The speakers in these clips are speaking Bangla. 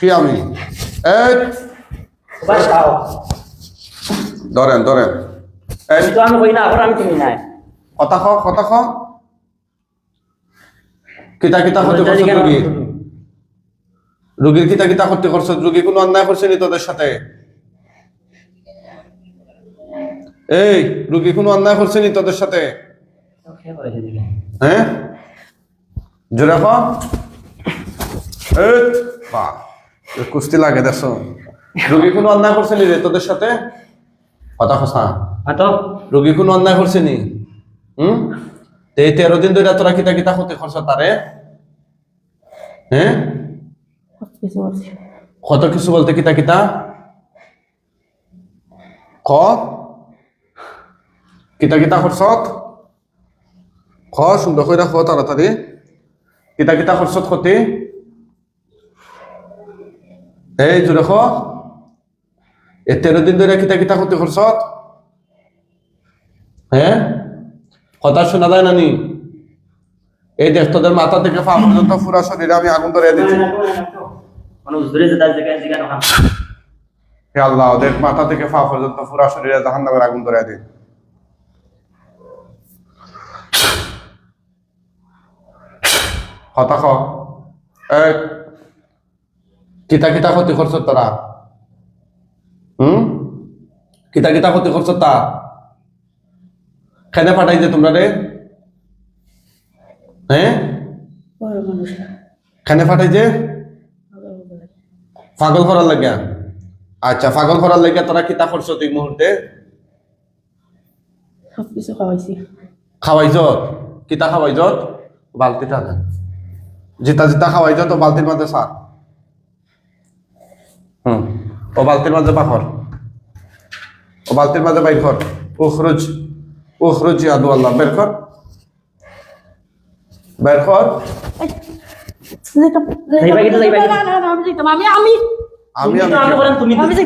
কি আমি? ধরেন ধরেন। এই কিন্তু আমি কই না এখন আমি তুমি নাই। কথা খ কথা খ কিতা কিতা বলতে করছ কেন? রুগীর কিতা কিতা ক্ষতি করছ রুগী কোনো অন্যায় করছে নি তোদের সাথে? এই রুগী কোনো অন্যায় করছে নি তোদের সাথে? হ্যাঁ জোরে খ কুস্তি লাগে দেখছ? রুগী কোনো অন্যায় করছে নি রে তোদের সাথে? কথা হ্যাঁ তো। রোগী কোনো অন্যায় করছে নি হুম? তো তেরো দিন ধরে তোরা কিতা কিতা ক্ষতি করছ তারে? হ্যাঁ? কত কিছু বলতে কিতা কিতা ক? কিতা কিতা করছ? খ সুন্দর করে রাখো তাড়াতাড়ি। কিতা কিতা করছ ক্ষতি? এই জোরে খ। এই তেরো দিন ধরে কিতা কিতা ক্ষতি করছ হ্যাঁ কথা শোনা যায় নানি এই দেখ তোদের মাথা থেকে পা পর্যন্ত পুরা শরীরে আমি আগুন ধরে দিচ্ছি হে আল্লাহ ওদের মাথা থেকে পা পর্যন্ত পুরা শরীরে জাহান নামের আগুন ধরে দিন। হতাশ এই কিতা কিতা ক্ষতি করছ তোরা হুম? কিতা কিতা ক্ষতি করছ তা? খেনে ফাটাই যে তোমরা রে হ্যাঁ। খেনে ফাটাই যে পাগল করার লাগিয়া। আচ্ছা পাগল করার লাগিয়া তোরা কিতা করছ তুই মুহূর্তে সব কিছু খাওয়াইছি খাওয়াইছ কিতা খাওয়াইছ বালতিটা না জিতা জিতা খাওয়াইছ তো বালতির মাঝে সার হুম ও বালতির মাঝে পাখর ও বালতির মাঝে বাইর কর উখরুজ উখরুজ ইয়াদু আল্লাহ বের কর বের কর আমি। মানে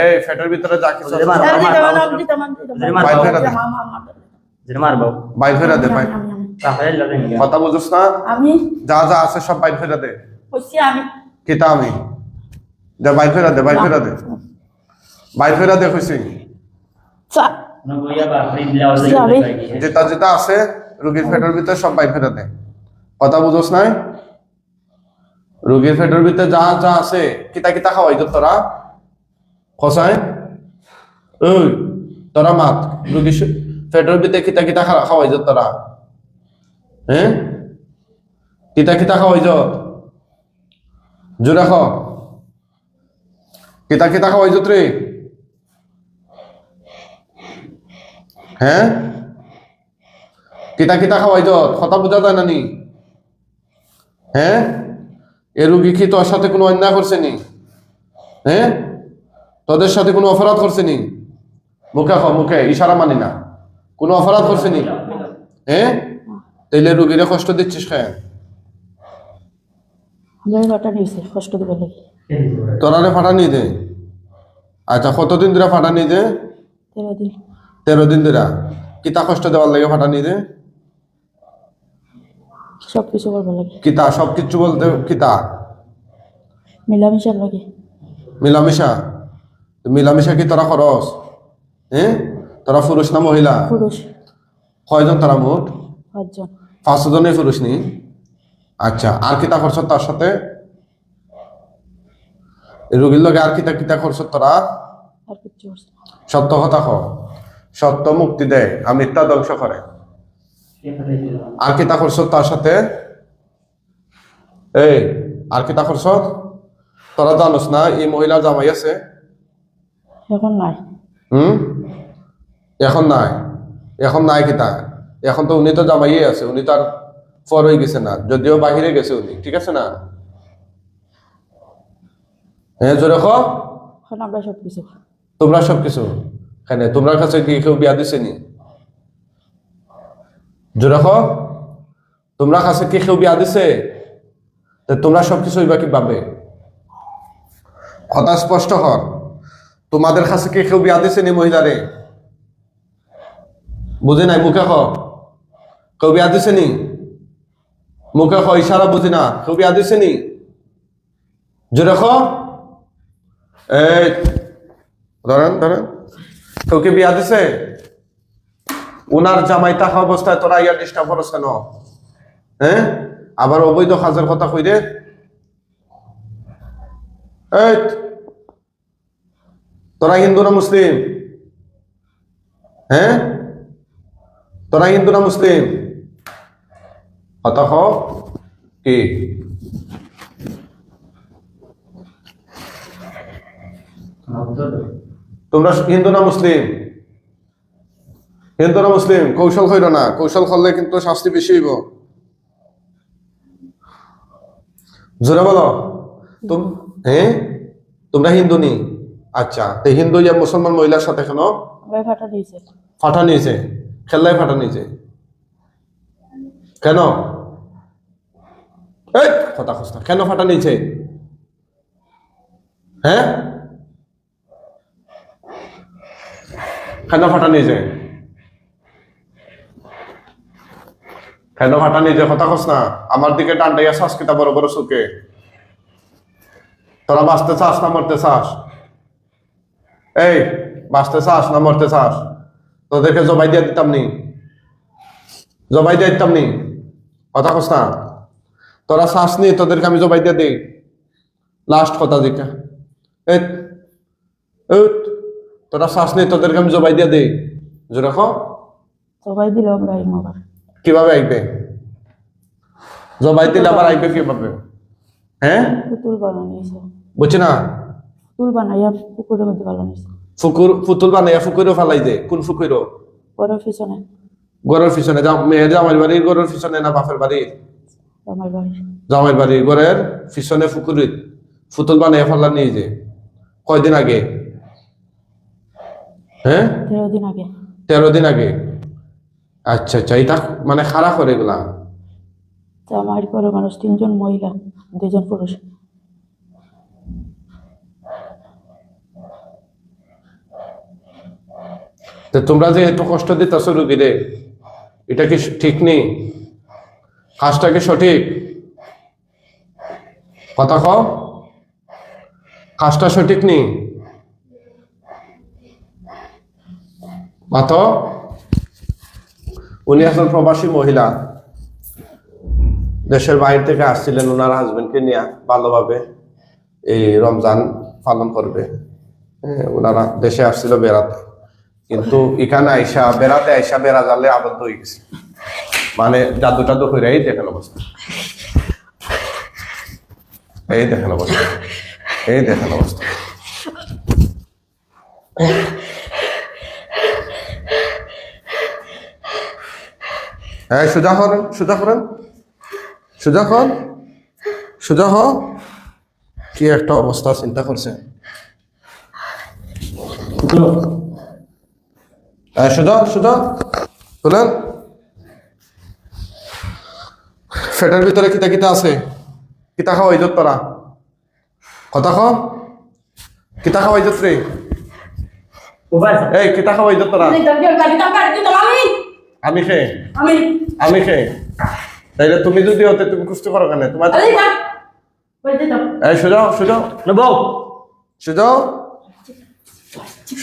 এই ফেটের ভিতরে যা কিছু বাইর বাবা- দে বাইর দে বাইর কথা বুঝছ না? আমি? যা যা আছে সব বাইর করে দে। হইছি আমি। কিতা আমি? বাইর দে বাইর করে দে। বাইর করে দে বাবা ফ্রি ওই যাবে। যেটা যেটা আছে রোগীর ফেটের ভিতরে সব বাইর করে দে। কথা বুঝছ নাই? রোগীর ফেটের ভিতরে যা যা আছে কিতা কিতা খাওয়াই তো তোরা খসাই ওই তোরা মাত। রোগীর ফেটের ভিতরে কিতা কিতা খাওয়াই তো তোরা? কিতা কিতা খাওয়াই যত জোরে খ কিতা কিতা খাওয়াই যত রে হ্যাঁ কিতা কিতা খাওয়াই যত কথা বোঝা যায় নানি হ্যাঁ এ রুগী কি তোর সাথে কোনো অন্যায় করছে নি? হ্যাঁ তোদের সাথে কোনো অপরাধ করছে নি? মুখে মুখে, ইশারা মানি না। কোনো অপরাধ করছে নি? হ্যাঁ তাইলে রুগীরে কষ্ট দিচ্ছিস খায় কষ্ট দিবে তোরারে ফাটানি দে। আচ্ছা কতদিন ধরে ফাটানি দে? তেরো দিন। তেরো দিন ধরে? কিতা কষ্ট দেওয়ার লাগে ফাটানি দে? সব কিছু করবে লাগে। কিতা সব কিছু বলতে কিতা? মিলামিশার লাগে। মিলামিশা? মিলামিশা কি তোরা খরচ হ্যাঁ তোরা পুরুষ না মহিলা? পুরুষ। কয়জন তারা মোট? পাঁচজন। পাঁচশো জনই পুরুষ নি আচ্ছা আর কিতা করছ তার সাথে? রোগীর লগে আর কিতা কিতা করছ তোরা সত্য কথা ক সত্য মুক্তি দেয় আর মিথ্যা ধ্বংস করে। আর কিতা করছ তার সাথে? এই আর কিতা করছ তোরা জানোস না এই মহিলা জামাই আছে? এখন নাই। হুম? এখন নাই? এখন নাই কিতা? এখন তো উনি তো জামাইয়ে আছে উনি তো আর ফর হয়ে গেছে না যদিও বাহিরে গেছে উনি ঠিক আছে না? হ্যাঁ জোরে খ এখন আমরা সব তোমরা সব কিছু এখানে তোমার কাছে কি কেউ বিয়া দিছে নি? জোরে তোমরা কাছে কি কেউ বিয়া দিছে? তোমরা সব কিছু হইবা কীভাবে কথা স্পষ্ট কর তোমাদের কাছে কি কেউ বিয়া দিছে নি মহিলারে? বুঝে নাই মুখে খ কেউ বিয়া দিছে নি মুখে হয় ইশারা বুঝি না। কেউ বিয়া দিছে নি জোরে খ। ধরেন ধরেন। কেউ কি বিয়া দিছে উনার জামাই থাকা অবস্থায় তোরা ইয়া ডিস্টার্ব করছ কেন? হ্যাঁ আবার অবৈধ কাজের কথা কই রে? তোরা হিন্দু না মুসলিম? হ্যাঁ তোরা হিন্দু না মুসলিম? কথা ক? তোমরা হিন্দু না মুসলিম? হিন্দু না মুসলিম? কৌশল কইর না। কৌশল করলে কিন্তু শাস্তি বেশি হইব। জোরে বলো। তুম হ্যাঁ তোমরা হিন্দু নি? আচ্ছা তো হিন্দু ইয়া মুসলমান মহিলার সাথে কেন? ফাটা নিয়েছে। খেলনায় ফাটা নিয়েছে। কেন? এই, কথা খোঁজটা কেন ফাটা নিয়েছে? হ্যাঁ? কেন ফাটা নিয়েছে? কেন ফাটা নিয়েছে? কথা খোঁজ না। আমার দিকে ডান্ডাইয়া শ্বাস কিতা বড় বড় সুখে তোরা বাঁচতে চাস না মরতে চাস? এই, বাঁচতে চাস না মরতে চাস? তোদেরকে জবাই দিয়ে দিতাম নি। জবাই দিয়ে দিতাম নি। কথা কস না। তোরা শ্বাস নি তোদেরকে আমি জবাই দিয়ে দিই। লাস্ট কথা এই, তোরা শ্বাস নি তোদেরকে আমি জবাই দিয়ে দিই। জোরে কো। সবাই দিলে আমরা আবার। কীভাবে আইবে? জবাই দিলে আবার আইবে কীভাবে? হ্যাঁ? পুতুল বানানিয়েছে বুঝছি না? পুতুল বানাইয়া পুকুরের মধ্যে ফুকুর পুতুল বানাইয়া ফুকুরও ফালাই দে। কোন ফুকুরও? বড় পিছনে। গরের পিছনে। যা মেয়ে বাড়ির গরের পিছনে না বাপের বাড়ির? জামাইয়ের বাড়ির ঘরের পিছনে ফুকুরিত ফুতুল বানিয়ে ফেললা নিয়ে যে। কয়দিন আগে? হ্যাঁ? তেরো দিন আগে। তেরো দিন আগে। আচ্ছা আচ্ছা এটা মানে খারাপ করে এগুলা। আমার পরে মানুষ তিনজন মহিলা দুজন পুরুষ। তো তোমরা যে এত কষ্ট দিতেছ রুগীরে এটা কি ঠিক নেই? কাজটা কি সঠিক? কথা কও। কাজটা সঠিক নেই মাতো উনি একজন প্রবাসী মহিলা। দেশের বাইরে থেকে আসছিলেন ওনার হাজবেন্ডকে নিয়ে ভালোভাবে এই রমজান পালন করবে। ওনারা দেশে আসছিল বেড়াতে। কিন্তু এখানে আইসা, বেড়াতে আইসা বেড়া জালে আবদ্ধ হয়ে গেছে। মানে জাদু টাদু করে এই দেখেন অবস্থা। এই দেখেন অবস্থা। এই দেখেন অবস্থা। সোজা করেন কি একটা অবস্থা চিন্তা করছে। এই সোজা সোজা। শুনেন ফেটার ভিতরে কিতা কিতা আছে? কিতা খাওয়া ইজত তোরা কথা খাও কিতা খাওয়া ইজত রে এই কিতা খাওয়া ইজত তোরা আমি খে। আমি। খে। তাইলে তুমি যদি হতে তুমি কুস্তি করো কেন তোমার এই সোজা সোজা না বউ সোজা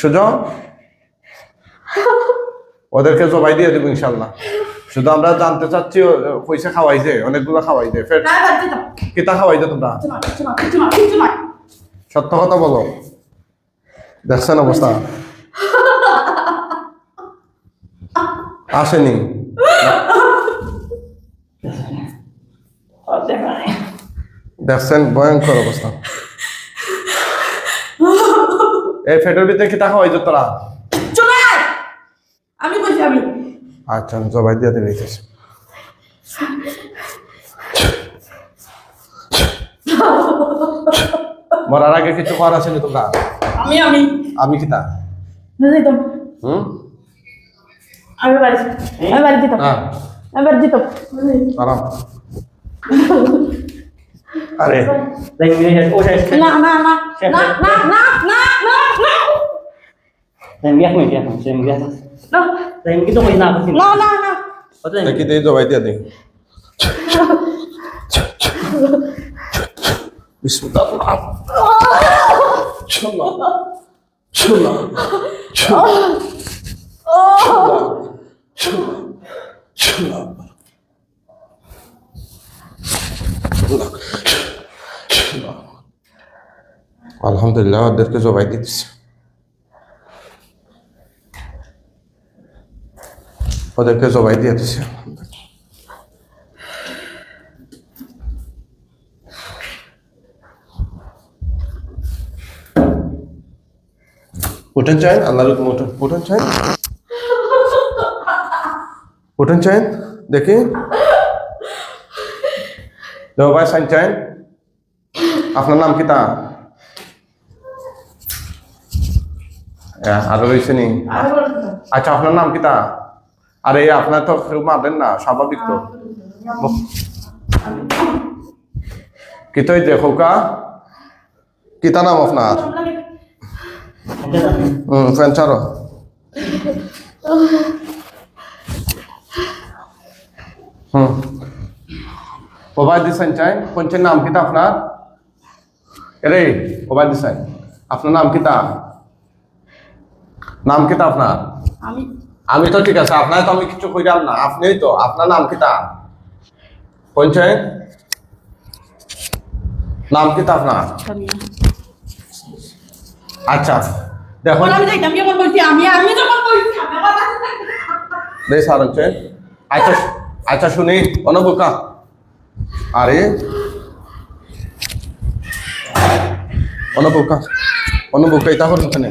সোজা ওদেরকে জবাই দিয়ে দেবো ইনশাল্লাহ। শুধু আমরা জানতে চাচ্ছি পয়সা খাওয়াইছে অনেকগুলো খাওয়াই খাওয়াইছে ফের কিতা খাওয়াইছে তোমরা? সত্য কথা বলো। দেখছেন অবস্থা? আসেনি। দেখছেন ভয়ঙ্কর অবস্থা। এই ফেটের ভিতরে কিতা খাওয়াইছে তোরা আমি বলছি আমি আচ্ছা জবাই দিয়ে দেবে দিতেছে মরার আগে কিছু করার আছে তোমরা? আমি আমি। আমি কিতা দিতাম হুম? আমি বাড়ি আমি বাড়ি দিতাম। হ্যাঁ। আমি বাড়ি দিতাম। আরাম। আরে। তাই ও শেষ না না না না না না। না না না। তাই এক মিনিট এখন তাই না তাই কিন্তু কই না না না না কত দেখি দিয়ে জবাই দিয়ে দিই বিসমিল্লাহ চলো চলো চলো চলো আলহামদুলিল্লাহ ওদেরকে জবাই দিচ্ছি ওদেরকে জবাই দিয়ে দিচ্ছি উঠেন চাই আল্লাহর হুকুম উঠেন। উঠেন চাই উঠেন চাই দেখি। ভাই সাইন চাই আপনার নাম কি তা? আরও রয়েছে নি? আচ্ছা আপনার নাম কি তা? আরে, আপনার তো কেউ মারবেন না, স্বাভাবিক তো। কি তো দেখো কা কিতা নাম আপনার? ছাড়ো। হুম। নাম কিতা আপনার? আপনার নাম কিতা নাম কিতা আপনার? আমি তো ঠিক আছে আপনার তো আমি কিছু কইরাম না আপনিই তো আপনার নাম কিতা কোনছেন নাম কিতা আপনার? আচ্ছা দেখুন। আমি যাইতাম কেমন বলছি আমি আমি যখন বলছি আমার কথা দে স্যার হচ্ছে আচ্ছা আচ্ছা শুনি অনবুকা। আরে অনবুকা অনবুকা এটা হল ওখানে